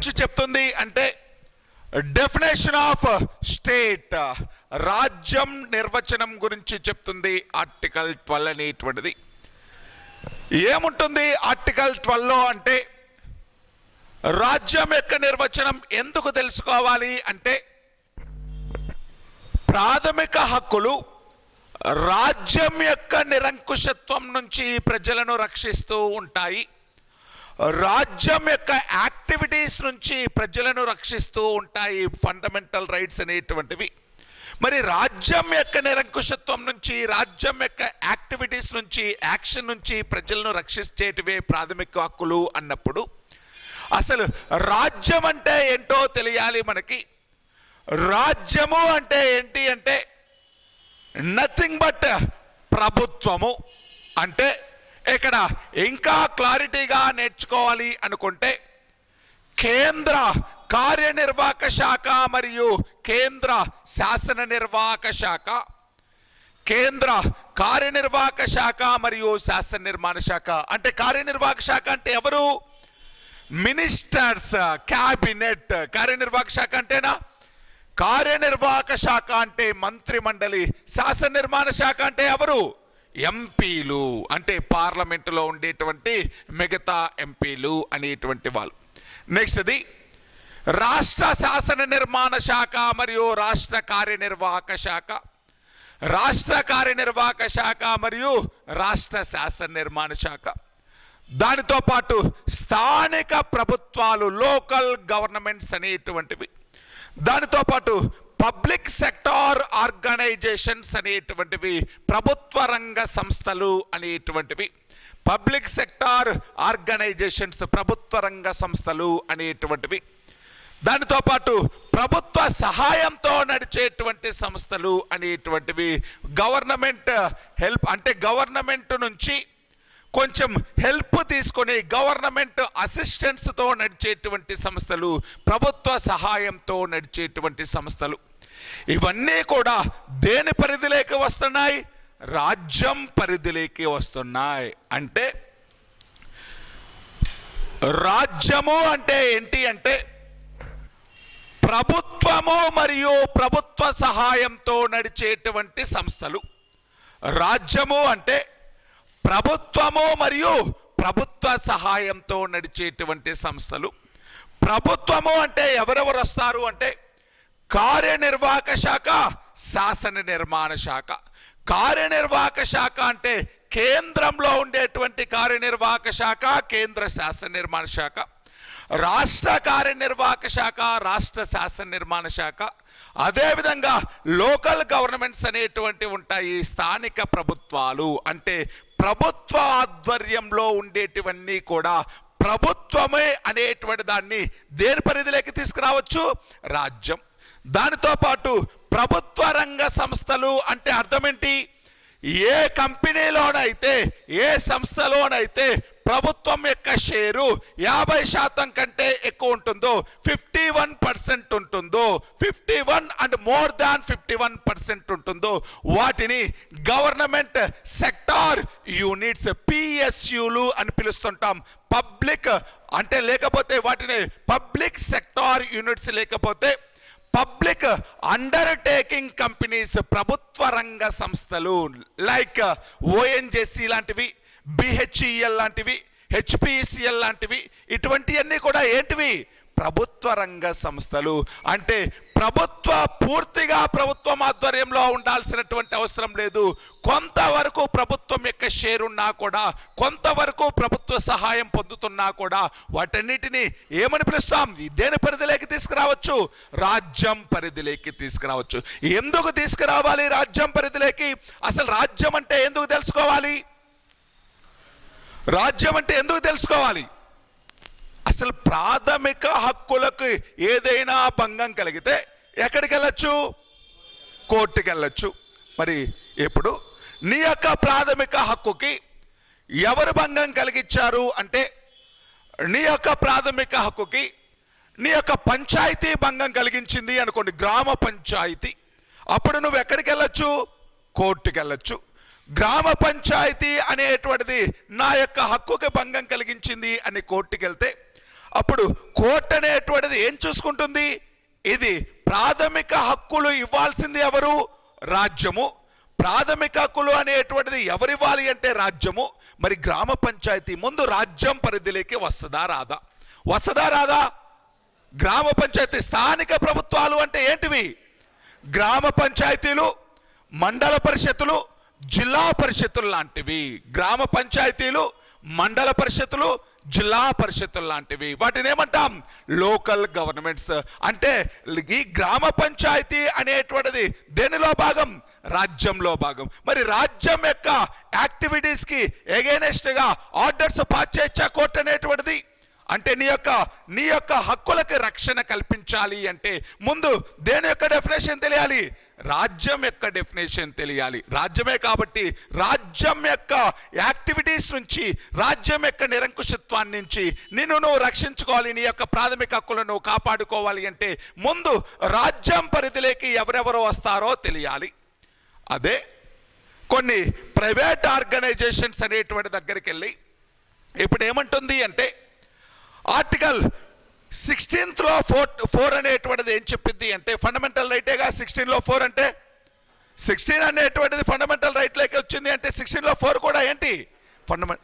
గురించి చెప్తుంది అంటే డెఫినేషన్ ఆఫ్ స్టేట్ రాజ్యం నిర్వచనం గురించి చెప్తుంది ఆర్టికల్ ట్వెల్వ్ అనేటువంటిది. ఏముంటుంది ఆర్టికల్ ట్వెల్వ్లో అంటే రాజ్యం యొక్క నిర్వచనం ఎందుకు తెలుసుకోవాలి అంటే ప్రాథమిక హక్కులు రాజ్యం యొక్క నిరంకుశత్వం నుంచి ప్రజలను రక్షిస్తూ ఉంటాయి. రాజ్యం యొక్క యాక్టివిటీస్ నుంచి ప్రజలను రక్షిస్తూ ఉంటాయి ఫండమెంటల్ రైట్స్ అనేటువంటివి. మరి రాజ్యం యొక్క నిరంకుశత్వం నుంచి రాజ్యం యొక్క యాక్టివిటీస్ నుంచి యాక్షన్ నుంచి ప్రజలను రక్షించేటివే ప్రాథమిక హక్కులు అన్నప్పుడు అసలు రాజ్యం అంటే ఏంటో తెలియాలి మనకి. రాజ్యము అంటే ఏంటి అంటే నథింగ్ బట్ ప్రభుత్వము అంటే ఇక్కడ ఇంకా క్లారిటీగా నేర్చుకోవాలి అనుకుంటే కేంద్ర కార్యనిర్వాహక శాఖ మరియు కేంద్ర శాసన నిర్వాహక శాఖ కేంద్ర కార్యనిర్వాహక శాఖ మరియు శాసన నిర్మాణ శాఖ. అంటే కార్యనిర్వాహక శాఖ అంటే ఎవరు? Ministers cabinet. కార్యనిర్వాహక శాఖ అంటేనా? కార్యనిర్వాహక శాఖ అంటే మంత్రి మండలి శాసన నిర్మాణ శాఖ అంటే ఎవరు? ఎంపీలు అంటే పార్లమెంటులో ఉండేటువంటి మిగతా ఎంపీలు అనేటువంటి వాళ్ళు. నెక్స్ట్ది రాష్ట్ర శాసన నిర్మాణ శాఖ మరియు రాష్ట్ర కార్యనిర్వాహక శాఖ. రాష్ట్ర కార్యనిర్వాహక శాఖ మరియు రాష్ట్ర శాసన నిర్మాణ శాఖ. దానితో పాటు స్థానిక ప్రభుత్వాలు లోకల్ గవర్నమెంట్స్ అనేటువంటివి. దానితో పాటు పబ్లిక్ సెక్టార్ ఆర్గనైజేషన్స్ అనేటువంటివి ప్రభుత్వ రంగ సంస్థలు అనేటువంటివి. పబ్లిక్ సెక్టార్ ఆర్గనైజేషన్స్ ప్రభుత్వ రంగ సంస్థలు అనేటువంటివి. దానితో పాటు ప్రభుత్వ సహాయంతో నడిచేటువంటి సంస్థలు అనేటువంటివి. గవర్నమెంట్ హెల్ప్ అంటే గవర్నమెంట్ నుంచి కొంచెం హెల్ప్ తీసుకొని గవర్నమెంట్ అసిస్టెన్స్తో నడిచేటువంటి సంస్థలు ప్రభుత్వ సహాయంతో నడిచేటువంటి సంస్థలు. ఇవన్నీ కూడా దేని పరిధిలోకి వస్తున్నాయి? రాజ్యం పరిధిలోకి వస్తున్నాయి. అంటే రాజ్యము అంటే ఏంటి అంటే ప్రభుత్వము మరియు ప్రభుత్వ సహాయంతో నడిచేటువంటి సంస్థలు. రాజ్యము అంటే ప్రభుత్వము మరియు ప్రభుత్వ సహాయంతో నడిచేటువంటి సంస్థలు. ప్రభుత్వము అంటే ఎవరెవరు వస్తారు అంటే కార్యనిర్వాహక శాఖ శాసన నిర్మాణ శాఖ. కార్యనిర్వాహక శాఖ అంటే కేంద్రంలో ఉండేటువంటి కార్యనిర్వాహక శాఖ కేంద్ర శాసన నిర్మాణ శాఖ. రాష్ట్ర కార్యనిర్వాహక శాఖ రాష్ట్ర శాసన నిర్మాణ శాఖ. అదేవిధంగా లోకల్ గవర్నమెంట్స్ అనేటువంటి ఉంటాయి స్థానిక ప్రభుత్వాలు. అంటే ప్రభుత్వ ఆధ్వర్యంలో ఉండేటివన్నీ కూడా ప్రభుత్వమే అనేటువంటి దాన్ని దేని పరిధిలోకి తీసుకురావచ్చు? రాజ్యం. దానితో పాటు ప్రభుత్వ రంగ సంస్థలు అంటే అర్థమేంటి? ఏ కంపెనీలోనైతే ఏ సంస్థలోనైతే ప్రభుత్వం యొక్క షేరు యాభై శాతం కంటే ఎక్కువ ఉంటుందో ఫిఫ్టీ వన్ పర్సెంట్ ఉంటుందో fifty one and more than fifty one percent ఉంటుందో వాటిని గవర్నమెంట్ సెక్టార్ యూనిట్స్ పిఎస్యులు అని పిలుస్తుంటాం. పబ్లిక్ అంటే లేకపోతే వాటిని పబ్లిక్ సెక్టార్ యూనిట్స్ లేకపోతే పబ్లిక్ అండర్టేకింగ్ కంపెనీస్ ప్రభుత్వ రంగ సంస్థలు లైక్ ఓఎన్జెసి లాంటివి బిహెచ్ఈఎల్ లాంటివి హెచ్పిసిఎల్ లాంటివి ఇటువంటివన్నీ కూడా ఏంటివి? ప్రభుత్వ రంగ సంస్థలు. అంటే ప్రభుత్వ పూర్తిగా ప్రభుత్వం ఆధ్వర్యంలో ఉండాల్సినటువంటి అవసరం లేదు. కొంతవరకు ప్రభుత్వం యొక్క షేర్ ఉన్నా కూడా కొంతవరకు ప్రభుత్వ సహాయం పొందుతున్నా కూడా వాటన్నిటిని ఏమని పిలుస్తాం? దేని పరిధిలోకి తీసుకురావచ్చు? రాజ్యం పరిధిలోకి తీసుకురావచ్చు. ఎందుకు తీసుకురావాలి రాజ్యం పరిధిలోకి? అసలు రాజ్యం అంటే ఎందుకు తెలుసుకోవాలి? రాజ్యం అంటే ఎందుకు తెలుసుకోవాలి? అసలు ప్రాథమిక హక్కులకు ఏదైనా భంగం కలిగితే ఎక్కడికి వెళ్ళచ్చు కోర్టుకి వెళ్ళచ్చు మరి ఇప్పుడు నీ యొక్క ప్రాథమిక హక్కుకి ఎవరు భంగం కలిగించారు అంటే నీ యొక్క ప్రాథమిక హక్కుకి నీ యొక్క పంచాయతీ భంగం కలిగించింది అనుకోండి గ్రామ పంచాయతీ. అప్పుడు నువ్వు ఎక్కడికి వెళ్ళొచ్చు కోర్టుకి వెళ్ళొచ్చు గ్రామ పంచాయతీ అనేటువంటిది నా యొక్క హక్కుకి భంగం కలిగించింది అని కోర్టుకి వెళ్తే అప్పుడు కోర్టు అనేటువంటిది ఏం చూసుకుంటుంది? ఇది ప్రాథమిక హక్కులు ఇవ్వాల్సింది ఎవరు? రాజ్యము. ప్రాథమిక హక్కులు అనేటువంటిది ఎవరివ్వాలి అంటే రాజ్యము. మరి గ్రామ పంచాయతీ ముందు రాజ్యం పరిధిలోకి వస్తుందా రాదా? వస్తుందా రాదా? గ్రామ పంచాయతీ స్థానిక ప్రభుత్వాలు అంటే ఏంటివి? గ్రామ పంచాయతీలు మండల పరిషత్తులు జిల్లా పరిషత్తులు లాంటివి. గ్రామ పంచాయతీలు మండల పరిషత్తులు జిల్లా పరిషత్తులు లాంటివి. వాటిని ఏమంటాం? Local governments. అంటే ఈ గ్రామ పంచాయతీ అనేటువంటిది దేనిలో భాగం? రాజ్యంలో భాగం. మరి రాజ్యం యొక్క యాక్టివిటీస్కి ఎగైనెస్ట్గా ఆర్డర్స్ పాస్ చేయొచ్చా కోర్టు అనేటువంటిది. అంటే నీ యొక్క నీ యొక్క హక్కులకు రక్షణ కల్పించాలి అంటే ముందు దేని యొక్క డెఫినేషన్ తెలియాలి? రాజ్యం యొక్క డెఫినేషన్ తెలియాలి. రాజ్యమే కాబట్టి రాజ్యం యొక్క యాక్టివిటీస్ నుంచి రాజ్యం యొక్క నిరంకుశత్వాన్ని నుంచి నిన్ను నువ్వు రక్షించుకోవాలి నీ యొక్క ప్రాథమిక హక్కులను నువ్వు కాపాడుకోవాలి అంటే ముందు రాజ్యం పరిధిలోకి ఎవరెవరు వస్తారో తెలియాలి. అదే కొన్ని ప్రైవేట్ ఆర్గనైజేషన్స్ అనేటువంటి దగ్గరికి వెళ్ళి ఇప్పుడు ఏమంటుంది అంటే ఆర్టికల్ సిక్స్టీన్త్లో ఫోర్ ఫోర్ అనేటువంటిది ఏం చెప్పింది అంటే ఫండమెంటల్ రైటేగా సిక్స్టీన్లో ఫోర్ అంటే సిక్స్టీన్ అనేటువంటిది ఫండమెంటల్ రైట్లోకి వచ్చింది అంటే సిక్స్టీన్లో ఫోర్ కూడా ఏంటి? ఫండమెంట్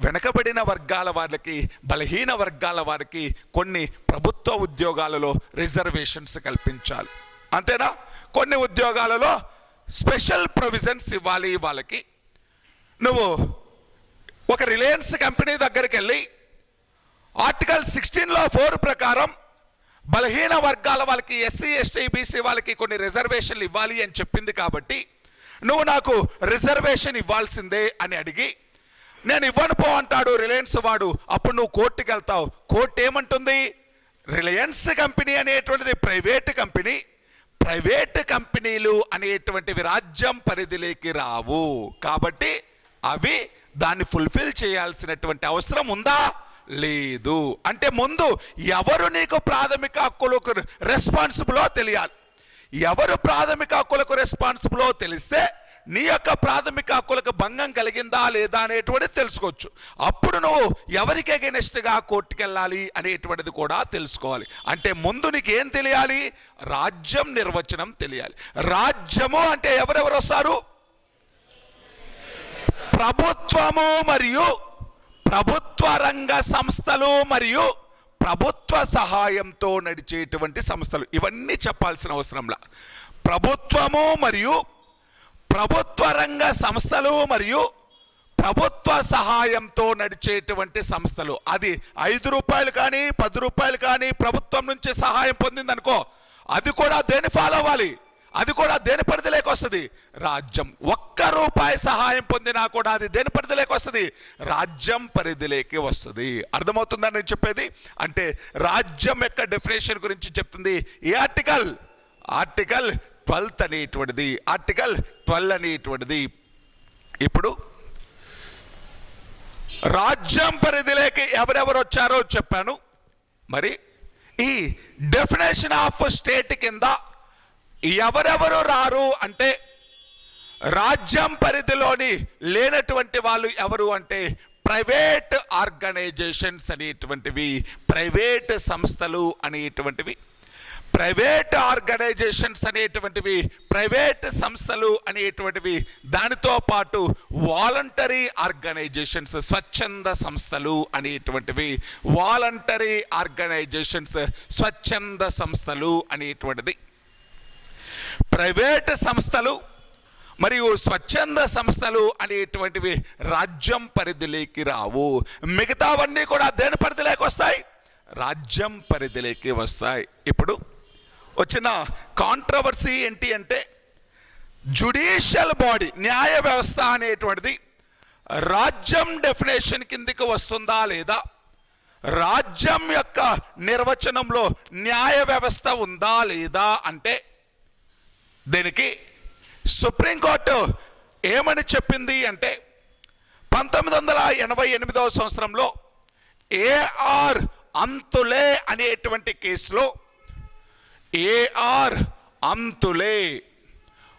వెనకబడిన వర్గాల వారికి బలహీన వర్గాల వారికి కొన్ని ప్రభుత్వ ఉద్యోగాలలో రిజర్వేషన్స్ కల్పించాలి. అంతేనా? కొన్ని ఉద్యోగాలలో స్పెషల్ ప్రొవిజన్స్ ఇవ్వాలి వాళ్ళకి. నువ్వు ఒక రిలయన్స్ కంపెనీ దగ్గరికి వెళ్ళి ఆర్టికల్ సిక్స్టీన్లో ఫోర్ ప్రకారం బలహీన వర్గాల వాళ్ళకి ఎస్సీ ఎస్టీ బీసీ వాళ్ళకి కొన్ని రిజర్వేషన్లు ఇవ్వాలి అని చెప్పింది కాబట్టి నువ్వు నాకు రిజర్వేషన్ ఇవ్వాల్సిందే అని అడిగి నేను ఇవ్వను పో అంటాడు రిలయన్స్ వాడు. అప్పుడు నువ్వు కోర్టుకి వెళ్తావు. కోర్టు ఏమంటుంది? రిలయన్స్ కంపెనీ అనేటువంటిది ప్రైవేట్ కంపెనీ. ప్రైవేట్ కంపెనీలు అనేటువంటివి రాజ్యం పరిధిలోకి రావు. కాబట్టి అవి దాన్ని ఫుల్ఫిల్ చేయాల్సినటువంటి అవసరం ఉందా? లేదు. అంటే ముందు ఎవరు నీకు ప్రాథమిక హక్కులకు రెస్పాన్సిబులో తెలియాలి. ఎవరు ప్రాథమిక హక్కులకు రెస్పాన్సిబులో తెలిస్తే నీ యొక్క ప్రాథమిక హక్కులకు భంగం కలిగిందా లేదా అనేటువంటిది తెలుసుకోవచ్చు. అప్పుడు నువ్వు ఎవరికి అగెనెస్ట్గా కోర్టుకు వెళ్ళాలి అనేటువంటిది కూడా తెలుసుకోవాలి. అంటే ముందు నీకు ఏం తెలియాలి? రాజ్యం నిర్వచనం తెలియాలి. రాజ్యము అంటే ఎవరెవరు వస్తారు? ప్రభుత్వము మరియు ప్రభుత్వ రంగ సంస్థలు మరియు ప్రభుత్వ సహాయంతో నడిచేటువంటి సంస్థలు. ఇవన్నీ చెప్పాల్సిన అవసరంలా. ప్రభుత్వము మరియు ప్రభుత్వ రంగ సంస్థలు మరియు ప్రభుత్వ సహాయంతో నడిచేటువంటి సంస్థలు. అది ఐదు రూపాయలు కానీ పది రూపాయలు కానీ ప్రభుత్వం నుంచి సహాయం పొందిందనుకో అది కూడా దేని ఫాలో అవ్వాలి? అది కూడా దేని పరిధిలోకి వస్తుంది? రాజ్యం ఒక్క రూపాయి సహాయం పొందినా కూడా అది దేని పరిధిలోకి వస్తుంది? రాజ్యం పరిధిలోకి వస్తుంది. అర్థమవుతుందని నేను చెప్పేది? అంటే రాజ్యం యొక్క డెఫినేషన్ గురించి చెప్తుంది ఈ ఆర్టికల్ ఆర్టికల్ ట్వెల్త్ అనేటువంటిది. ఆర్టికల్ ట్వెల్వ్ అనేటువంటిది. ఇప్పుడు రాజ్యం పరిధిలోకి ఎవరెవరు వచ్చారో చెప్పాను. మరి ఈ డెఫినేషన్ ఆఫ్ స్టేట్ కింద ఎవరెవరు రారు అంటే రాజ్యం పరిధిలోని లేనటువంటి వాళ్ళు ఎవరు అంటే ప్రైవేట్ ఆర్గనైజేషన్స్ అనేటువంటివి ప్రైవేట్ సంస్థలు అనేటువంటివి. ప్రైవేట్ ఆర్గనైజేషన్స్ అనేటువంటివి ప్రైవేట్ సంస్థలు అనేటువంటివి దానితో పాటు వాలంటరీ ఆర్గనైజేషన్స్ స్వచ్ఛంద సంస్థలు అనేటువంటివి. వాలంటరీ ఆర్గనైజేషన్స్ స్వచ్ఛంద సంస్థలు అనేటువంటిది. ప్రైవేట్ సంస్థలు మరియు స్వచ్ఛంద సంస్థలు అనేటువంటివి రాజ్యం పరిధిలోకి రావు. మిగతావన్నీ కూడా దేని పరిధిలోకి వస్తాయి? రాజ్యం పరిధిలోకి వస్తాయి. ఇప్పుడు వచ్చిన కాంట్రవర్సీ ఏంటి అంటే జుడిషియల్ బాడీ న్యాయ వ్యవస్థ అనేటువంటిది రాజ్యం డెఫినేషన్ కిందికి వస్తుందా లేదా? రాజ్యం యొక్క నిర్వచనంలో న్యాయ వ్యవస్థ ఉందా లేదా అంటే దీనికి సుప్రీంకోర్టు ఏమని చెప్పింది అంటే పంతొమ్మిది వందల ఎనభై ఎనిమిదవ సంవత్సరంలో ఏఆర్ అంతులే అనేటువంటి కేసులో AR Antulay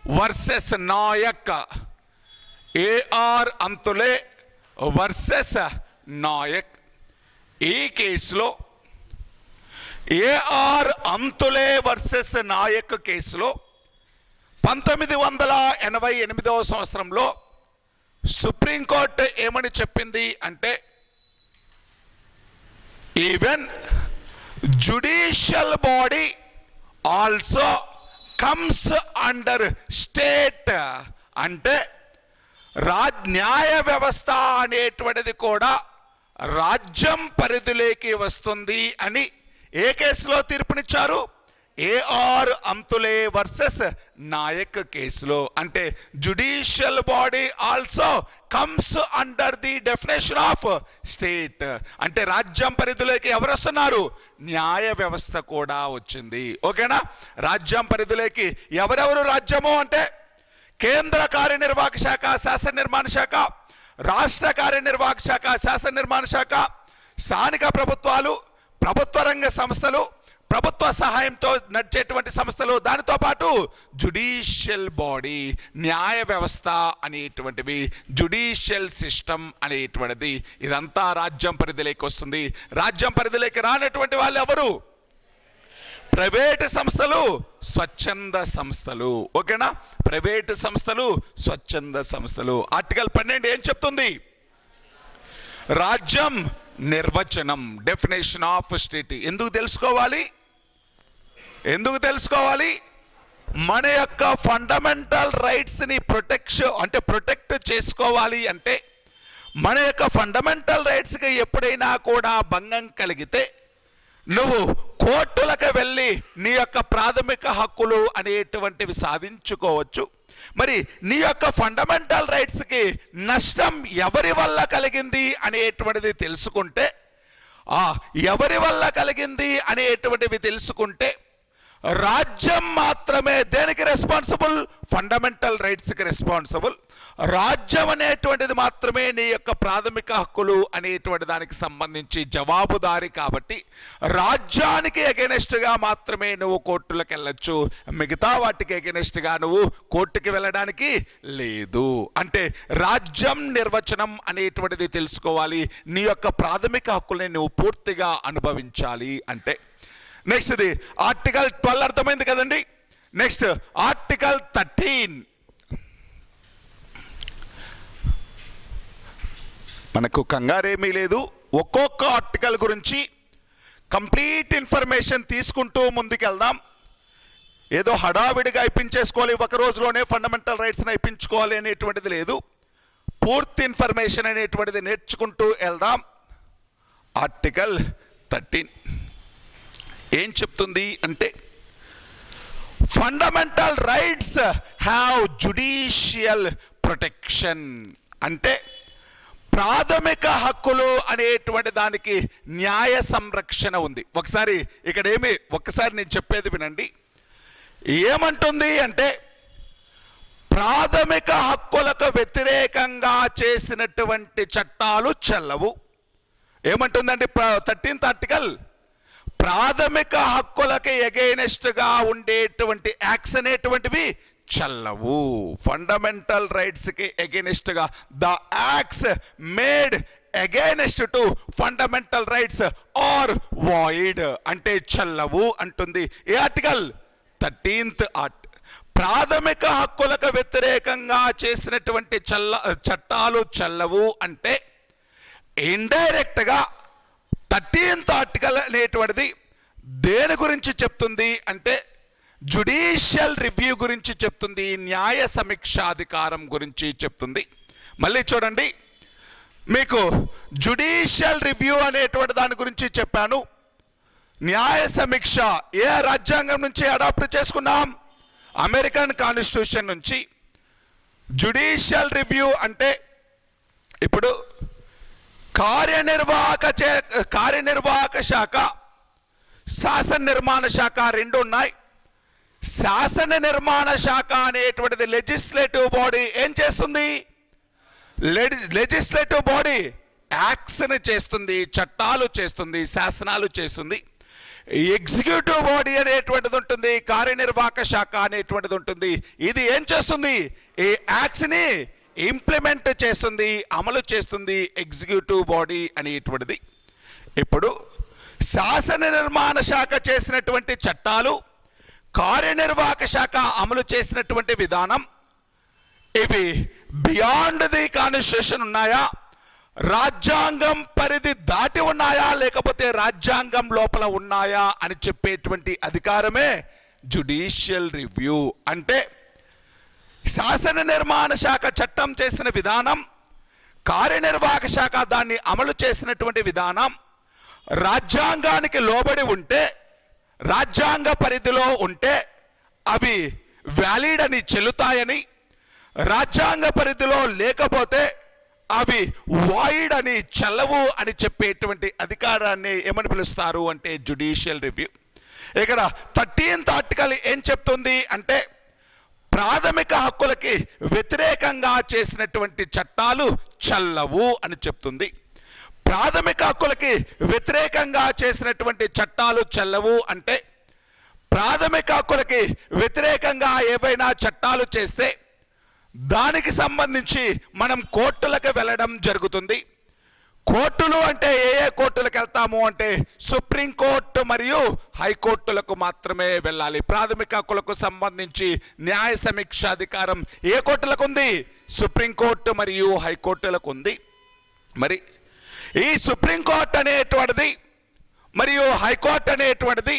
versus Nayak. AR Antulay versus Nayak. ఈ కేసులో ఏఆర్ అంతులే వర్సెస్ నాయక్ కేసులో పంతొమ్మిది వందల ఎనభై ఎనిమిదవ సంవత్సరంలో సుప్రీంకోర్టు ఏమని చెప్పింది అంటే even judicial body also comes under state అంటే రా న్యాయ వ్యవస్థ అనేటువంటిది కూడా రాజ్యం పరిధిలోకి వస్తుంది అని ఏ కేసులో తీర్పునిచ్చారు? A R Antulay versus Nayak కేసులో. అంటే judicial body also comes under the definition of state అంటే రాజ్యం పరిధిలోకి ఎవరు వస్తున్నారు? న్యాయ వ్యవస్థ కూడా వచ్చింది. ఓకేనా? రాజ్యం పరిధిలోకి ఎవరెవరు రాజ్యము అంటే? కేంద్ర కార్యనిర్వాహక శాఖ శాసన నిర్మాణ శాఖ రాష్ట్ర కార్యనిర్వాహక శాఖ శాసన నిర్మాణ శాఖ స్థానిక ప్రభుత్వాలు ప్రభుత్వ రంగ సంస్థలు ప్రభుత్వ సహాయంతో నడిచేటువంటి సంస్థలు దానితో పాటు జుడిషియల్ బాడీ న్యాయ వ్యవస్థ అనేటువంటివి జుడిషియల్ సిస్టమ్ అనేటువంటిది ఇదంతా రాజ్యం పరిధిలోకి వస్తుంది. రాజ్యం పరిధిలోకి రానటువంటి వాళ్ళు ఎవరు? ప్రైవేటు సంస్థలు స్వచ్ఛంద సంస్థలు. ఓకేనా? ప్రైవేటు సంస్థలు స్వచ్ఛంద సంస్థలు. ఆర్టికల్ పన్నెండు ఏం చెప్తుంది? రాజ్యం నిర్వచనం డెఫినేషన్ ఆఫ్ స్టేట్. ఎందుకు తెలుసుకోవాలి? ఎందుకు తెలుసుకోవాలి? మన యొక్క ఫండమెంటల్ రైట్స్ని ప్రొటెక్షన్ అంటే ప్రొటెక్ట్ చేసుకోవాలి అంటే మన యొక్క ఫండమెంటల్ రైట్స్కి ఎప్పుడైనా కూడా భంగం కలిగితే నువ్వు కోర్టులకు వెళ్ళి నీ యొక్క ప్రాథమిక హక్కులు అనేటువంటివి సాధించుకోవచ్చు. మరి నీ యొక్క ఫండమెంటల్ రైట్స్కి నష్టం ఎవరి వల్ల కలిగింది అనేటువంటిది తెలుసుకుంటే ఎవరి వల్ల కలిగింది అనేటువంటివి తెలుసుకుంటే రాజ్యం మాత్రమే దేనికి రెస్పాన్సిబుల్ ఫండమెంటల్ రైట్స్కి రెస్పాన్సిబుల్ రాజ్యం అనేటువంటిది మాత్రమే నీ యొక్క ప్రాథమిక హక్కులు అనేటువంటి దానికి సంబంధించి జవాబుదారి కాబట్టి రాజ్యానికి ఎగెనెస్ట్గా మాత్రమే నువ్వు కోర్టులకు వెళ్ళొచ్చు. మిగతా వాటికి ఎగెనెస్ట్గా నువ్వు కోర్టుకి వెళ్ళడానికి లేదు. అంటే రాజ్యం నిర్వచనం అనేటువంటిది తెలుసుకోవాలి. నీ యొక్క ప్రాథమిక హక్కుల్ని నువ్వు పూర్తిగా అనుభవించాలి అంటే నెక్స్ట్ ఇది ఆర్టికల్ ట్వెల్వ్ అర్థమైంది కదండి. నెక్స్ట్ ఆర్టికల్ థర్టీన్ మనకు కంగారేమీ లేదు. ఒక్కొక్క ఆర్టికల్ గురించి కంప్లీట్ ఇన్ఫర్మేషన్ తీసుకుంటూ ముందుకెళ్దాం. ఏదో హడావిడిగా ఇప్పించేసుకోవాలి ఒక రోజులోనే ఫండమెంటల్ రైట్స్ని ఇప్పించుకోవాలి అనేటువంటిది లేదు. పూర్తి ఇన్ఫర్మేషన్ అనేటువంటిది నేర్చుకుంటూ వెళ్దాం. ఆర్టికల్ థర్టీన్ ఏం చెప్తుంది అంటే fundamental rights have judicial protection అంటే ప్రాథమిక హక్కులు అనేటువంటి దానికి న్యాయ సంరక్షణ ఉంది. ఒకసారి ఇక్కడ ఏమి ఒక్కసారి నేను చెప్పేది వినండి. ఏమంటుంది అంటే ప్రాథమిక హక్కులకు వ్యతిరేకంగా చేసినటువంటి చట్టాలు చెల్లవు. ఏమంటుందండి? Thirteenth article? ప్రాథమిక హక్కులకి ఎగైనెస్ట్గా ఉండేటువంటి యాక్స్ అనేటువంటివి చల్లవు. ఫండమెంటల్ రైట్స్కి ఎగైనెస్ట్గా the acts made against to fundamental rights are void అంటే చల్లవు అంటుంది. ఏ ఆర్టికల్ థర్టీన్త్ ఆర్ట్. ప్రాథమిక హక్కులకు వ్యతిరేకంగా చేసినటువంటి చల్ల చట్టాలు చల్లవు అంటే ఇండైరెక్ట్గా థర్టీన్త్ ఆర్టికల్ అనేటువంటిది దేని గురించి చెప్తుంది అంటే జుడిషియల్ రివ్యూ గురించి చెప్తుంది న్యాయ సమీక్షాధికారం గురించి చెప్తుంది. మళ్ళీ చూడండి మీకు జుడిషియల్ రివ్యూ అనేటువంటి దాని గురించి చెప్పాను. న్యాయ సమీక్ష ఏ రాజ్యాంగం నుంచి అడాప్ట్ చేసుకున్నాం? అమెరికన్ కాన్స్టిట్యూషన్ నుంచి. జుడిషియల్ రివ్యూ అంటే ఇప్పుడు కార్యనిర్వాహక చే కార్యనిర్వాహక శాఖ శాసన నిర్మాణ శాఖ రెండు ఉన్నాయి శాసన నిర్మాణ శాఖ అనేటువంటిది లెజిస్లేటివ్ బాడీ ఏం చేస్తుంది? లెజిస్లేటివ్ బాడీ యాక్ట్స్ని చేస్తుంది చట్టాలు చేస్తుంది శాసనాలు చేస్తుంది. ఎగ్జిక్యూటివ్ బాడీ అనేటువంటిది ఉంటుంది కార్యనిర్వాహక శాఖ అనేటువంటిది ఉంటుంది. ఇది ఏం చేస్తుంది? ఈ యాక్ట్స్ని ఇంప్లిమెంట్ చేస్తుంది అమలు చేస్తుంది ఎగ్జిక్యూటివ్ బాడీ అనేటువంటిది. ఇప్పుడు శాసన నిర్మాణ శాఖ చేసినటువంటి చట్టాలు కార్యనిర్వాహక శాఖ అమలు చేసినటువంటి విధానం ఇవి బియాండ్ ది కాన్స్టిట్యూషన్ ఉన్నాయా? రాజ్యాంగం పరిధి దాటి ఉన్నాయా? లేకపోతే రాజ్యాంగం లోపల ఉన్నాయా? అని చెప్పేటువంటి అధికారమే జుడిషియల్ రివ్యూ. అంటే శాసన నిర్మాణ శాఖ చట్టం చేసిన విధానం కార్యనిర్వాహక శాఖ దాన్ని అమలు చేసినటువంటి విధానం రాజ్యాంగానికి లోబడి ఉంటే రాజ్యాంగ పరిధిలో ఉంటే అవి వ్యాలిడ్ అని చెల్లుతాయని రాజ్యాంగ పరిధిలో లేకపోతే అవి వాయిడ్ అని చెల్లవు అని చెప్పేటువంటి అధికారాన్ని ఏమని పిలుస్తారు అంటే జుడిషియల్ రివ్యూ ఇక్కడ థర్టీన్త్ ఆర్టికల్ ఏం చెప్తుంది అంటే ప్రాథమిక హక్కులకి వ్యతిరేకంగా చేసినటువంటి చట్టాలు చల్లవు అని చెప్తుంది. ప్రాథమిక హక్కులకి వ్యతిరేకంగా చేసినటువంటి చట్టాలు చల్లవు అంటే ప్రాథమిక హక్కులకి వ్యతిరేకంగా ఏవైనా చట్టాలు చేస్తే దానికి సంబంధించి మనం కోర్టులకు వెళ్ళడం జరుగుతుంది. కోర్టులు అంటే ఏ ఏ కోర్టులకు వెళ్తాము అంటే సుప్రీంకోర్టు మరియు హైకోర్టులకు మాత్రమే వెళ్ళాలి. ప్రాథమిక హక్కులకు సంబంధించి న్యాయ సమీక్ష అధికారం ఏ కోర్టులకు ఉంది? సుప్రీంకోర్టు మరియు హైకోర్టులకు ఉంది. మరి ఈ సుప్రీంకోర్టు అనేటువంటిది మరియు హైకోర్టు అనేటువంటిది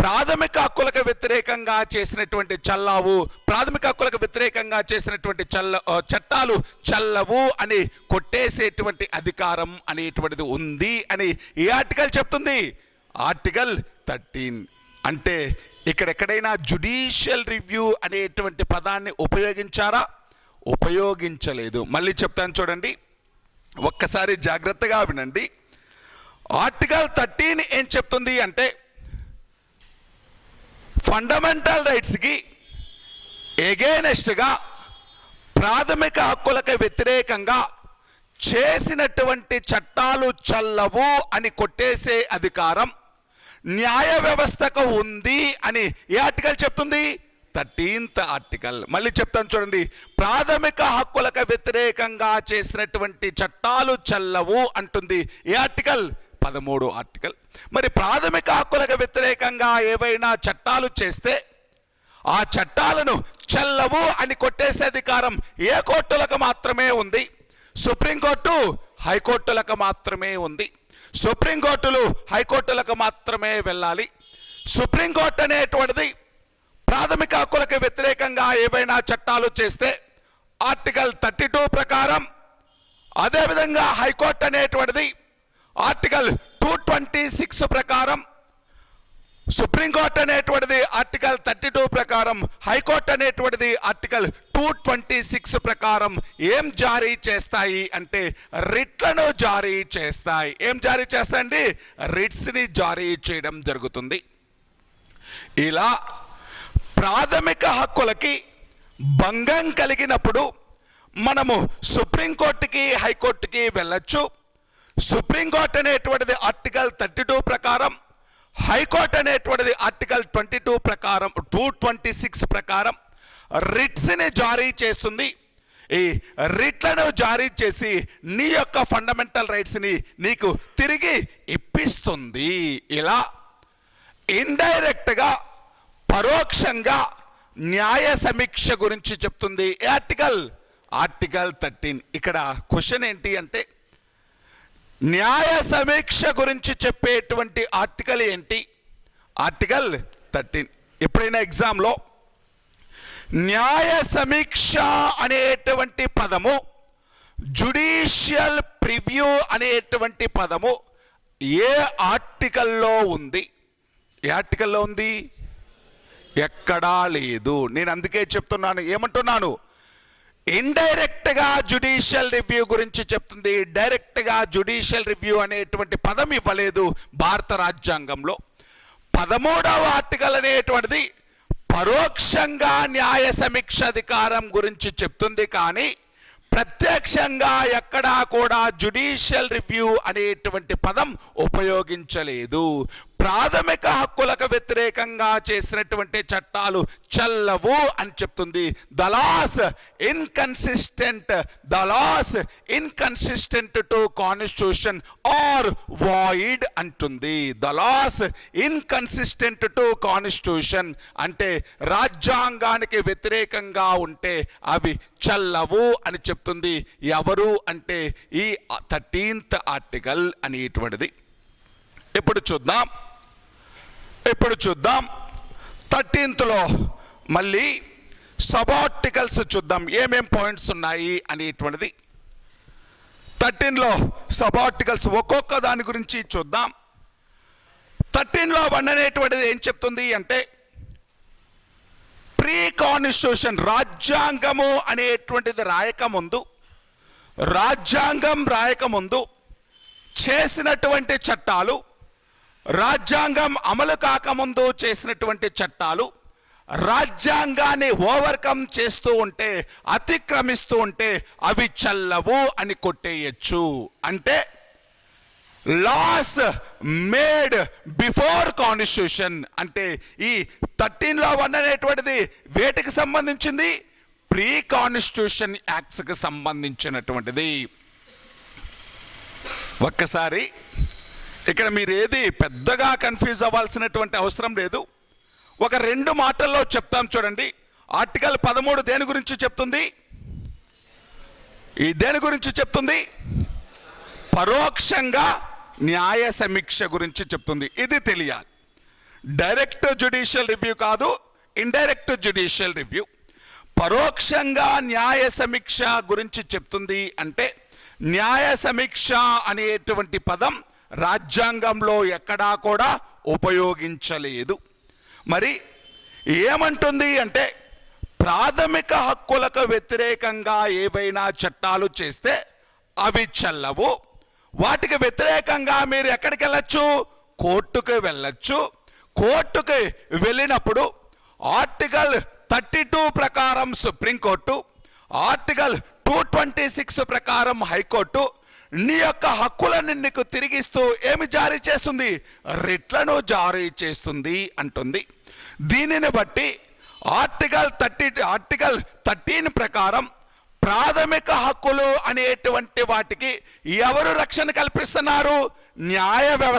ప్రాథమిక హక్కులకు వ్యతిరేకంగా చేసినటువంటి చల్లావు ప్రాథమిక హక్కులకు వ్యతిరేకంగా చేసినటువంటి చల్ల చట్టాలు చల్లవు అని కొట్టేసేటువంటి అధికారం అనేటువంటిది ఉంది అని ఈ ఆర్టికల్ చెప్తుంది. ఆర్టికల్ థర్టీన్ అంటే ఇక్కడెక్కడైనా జుడిషియల్ రివ్యూ అనేటువంటి పదాన్ని ఉపయోగించారా? ఉపయోగించలేదు. మళ్ళీ చెప్తాను చూడండి. ఒక్కసారి జాగ్రత్తగా వినండి. ఆర్టికల్ థర్టీన్ ఏం చెప్తుంది అంటే ఫండమెంటల్ రైట్స్కి ఎగేనెస్ట్గా ప్రాథమిక హక్కులకు వ్యతిరేకంగా చేసినటువంటి చట్టాలు చల్లవు అని కొట్టేసే అధికారం న్యాయ వ్యవస్థకు ఉంది అని ఏ ఆర్టికల్ చెప్తుంది? Thirteenth article. మళ్ళీ చెప్తాను చూడండి. ప్రాథమిక హక్కులకు వ్యతిరేకంగా చేసినటువంటి చట్టాలు చల్లవు అంటుంది. ఏ ఆర్టికల్? పదమూడు ఆర్టికల్. మరి ప్రాథమిక హక్కులకు వ్యతిరేకంగా ఏవైనా చట్టాలు చేస్తే ఆ చట్టాలను చెల్లవు అని కొట్టేసే అధికారం ఏ కోర్టులకు మాత్రమే ఉంది. సుప్రీంకోర్టు హైకోర్టులకు మాత్రమే ఉంది. సుప్రీంకోర్టులు హైకోర్టులకు మాత్రమే వెళ్ళాలి. సుప్రీంకోర్టు అనేటువంటిది ప్రాథమిక హక్కులకు వ్యతిరేకంగా ఏవైనా చట్టాలు చేస్తే ఆర్టికల్ థర్టీ టూ ప్రకారం అదేవిధంగా హైకోర్టు అనేటువంటిది ఆర్టికల్ టూ ట్వంటీ సిక్స్ ప్రకారం సుప్రీంకోర్టు అనేటువంటిది ఆర్టికల్ థర్టీ టూ ప్రకారం హైకోర్టు అనేటువంటిది ఆర్టికల్ టూ ట్వంటీ సిక్స్ ప్రకారం ఏం జారీ చేస్తాయి అంటే రిట్లను జారీ చేస్తాయి. ఏం జారీ చేస్తాయండి? రిట్స్ని జారీ చేయడం జరుగుతుంది. ఇలా ప్రాథమిక హక్కులకి భంగం కలిగినప్పుడు మనము సుప్రీంకోర్టుకి హైకోర్టుకి వెళ్ళొచ్చు. సుప్రీంకోర్టు అనేటువంటిది ఆర్టికల్ థర్టీ టూ ప్రకారం హైకోర్టు అనేటువంటిది ఆర్టికల్ ట్వంటీ టూ ప్రకారం టూ ట్వంటీ సిక్స్ ప్రకారం రిట్స్ని జారీ చేస్తుంది. ఈ రిట్లను జారీ చేసి నీ యొక్క ఫండమెంటల్ రైట్స్ని నీకు తిరిగి ఇప్పిస్తుంది. ఇలా ఇండైరెక్ట్గా పరోక్షంగా న్యాయ సమీక్ష గురించి చెప్తుంది. Article article thirteen. ఇక్కడ క్వశ్చన్ ఏంటి అంటే న్యాయ సమీక్ష గురించి చెప్పేటువంటి ఆర్టికల్ ఏంటి? Article thirteen. ఎప్పుడైనా ఎగ్జామ్లో న్యాయ సమీక్ష అనేటువంటి పదము జుడిషియల్ ప్రివ్యూ అనేటువంటి పదము ఏ ఆర్టికల్లో ఉంది? ఏ ఆర్టికల్లో ఉంది? ఎక్కడా లేదు. నేను అందుకే చెప్తున్నాను. ఏమంటున్నాను? ఇండైరెక్ట్గా జుడిషియల్ రివ్యూ గురించి చెప్తుంది. డైరెక్ట్గా జుడిషియల్ రివ్యూ అనేటువంటి పదం ఇవ్వలేదు భారత రాజ్యాంగంలో. పదమూడవ ఆర్టికల్ అనేటువంటిది పరోక్షంగా న్యాయ సమీక్ష అధికారం గురించి చెప్తుంది కానీ ప్రత్యక్షంగా ఎక్కడా కూడా జుడిషియల్ రివ్యూ అనేటువంటి పదం ఉపయోగించలేదు. ప్రాథమిక హక్కులకు వ్యతిరేకంగా చేసినటువంటి చట్టాలు చల్లవు అని చెప్తుంది. The laws inconsistent the laws inconsistent to constitution are void అంటుంది. The laws inconsistent to constitution అంటే రాజ్యాంగానికి వ్యతిరేకంగా ఉంటే అవి చల్లవు అని చెప్తుంది. ఎవరు అంటే ఈ థర్టీన్త్ ఆర్టికల్ అనేటువంటిది. ఇప్పుడు చూద్దాం. ఇప్పుడు చూద్దాం. థర్టీన్త్లో మళ్ళీ సబార్టికల్స్ చూద్దాం. ఏమేం పాయింట్స్ ఉన్నాయి అనేటువంటిది. థర్టీన్లో సబార్టికల్స్ ఒక్కొక్క దాని గురించి చూద్దాం. థర్టీన్లో వన్ అనేటువంటిది ఏం చెప్తుంది అంటే ప్రీ కాన్స్టిట్యూషన్ రాజ్యాంగము అనేటువంటిది రాయకముందు రాజ్యాంగం రాయకముందు చేసినటువంటి చట్టాలు రాజ్యాంగం అమలు కాకముందు చేసినటువంటి చట్టాలు రాజ్యాంగాన్ని ఓవర్కమ్ చేస్తూ ఉంటే అతిక్రమిస్తూ ఉంటే అవి చల్లవు అని కొట్టేయచ్చు. అంటే లాస్ మేడ్ బిఫోర్ కాన్స్టిట్యూషన్ అంటే ఈ థర్టీన్ లా వన్ అనేటువంటిది వేటికి సంబంధించింది? ప్రీ కాన్స్టిట్యూషన్ యాక్ట్స్కి సంబంధించినటువంటిది. ఒక్కసారి ఇక్కడ మీరు ఏది పెద్దగా కన్ఫ్యూజ్ అవ్వాల్సినటువంటి అవసరం లేదు. ఒక రెండు మాటల్లో చెప్తాం చూడండి. ఆర్టికల్ పదమూడు దేని గురించి చెప్తుంది? ఈ దేని గురించి చెప్తుంది? పరోక్షంగా న్యాయ సమీక్ష గురించి చెప్తుంది. ఇది తెలియాలి. డైరెక్ట్ జ్యుడిషియల్ రివ్యూ కాదు ఇండైరెక్ట్ జ్యుడిషియల్ రివ్యూ పరోక్షంగా న్యాయ సమీక్ష గురించి చెప్తుంది అంటే న్యాయ సమీక్ష అనేటువంటి పదం రాజ్యాంగంలో ఎక్కడా కూడా ఉపయోగించలేదు. మరి ఏమంటుంది అంటే ప్రాథమిక హక్కులకు వ్యతిరేకంగా ఏవైనా చట్టాలు చేస్తే అవి చల్లవు. వాటికి వ్యతిరేకంగా మీరు ఎక్కడికి వెళ్ళచ్చు? కోర్టుకు వెళ్ళచ్చు. కోర్టుకు వెళ్ళినప్పుడు ఆర్టికల్ థర్టీ టూ ప్రకారం supreme court article two twenty six ప్రకారం హైకోర్టు నీ యొక్క హక్కులను నీకు తిరిగిస్తూ ఏమి జారీ చేస్తుంది? రిట్లను జారీ చేస్తుంది అంటుంది. దీనిని బట్టి ఆర్టికల్ థర్టీ ఆర్టికల్ థర్టీన్ ప్రకారం ప్రాథమిక హక్కులు అనేటువంటి వాటికి ఎవరు రక్షణ కల్పిస్తున్నారు? న్యాయ వ్యవస్థ